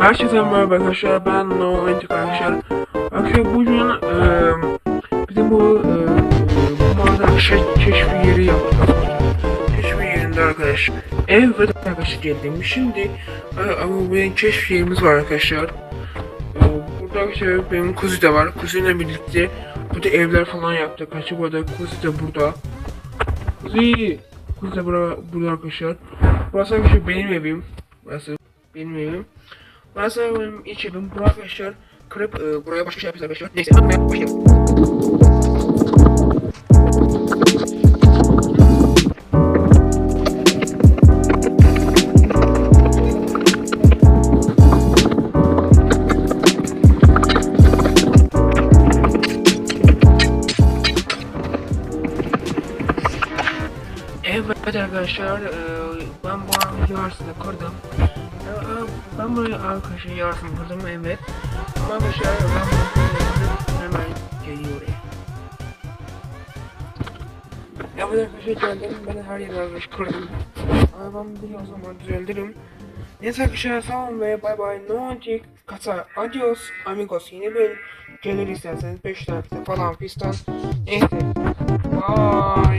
Herkese merhaba arkadaşlar ben No Antik arkadaşlar. Arkadaşlar bugün eee bizim bu eee bu şey, keşfi yeri yaptık. Keşfi yerinde arkadaş. Evet arkadaşlar geldim. Şimdi eee, ama benim keşfi yerimiz var arkadaşlar. Eee, burada arkadaşlar benim kuzu da var. Kuzuyla birlikte burada evler falan yaptık. Arkadaşlar bu arada kuzu da burada. Kuzi! Kuzu da burada, burada arkadaşlar. Burası arkadaşlar benim evim. Burası benim evim. Burası benim iç evim. Buraya arkadaşlar kırıp e, buraya başka şey yapacağız arkadaşlar. Neyse anlatmaya başlayalım. Evet arkadaşlar e, ben bu an yarısını kırdım. Ben burayı arkadaşlar yarısını kırdım evet. Ama arkadaşlar ben bunu hemen geliyor. Evet arkadaşlar geldim ben her yeri arkadaşlar kırdım. Ama ben bir o zaman düzeltirim. Neyse arkadaşlar sağ olun ve bay bay. No antik kasa adios amigos yeni bir gelir isterseniz 5 dakika falan fistan. Neyse. Bye.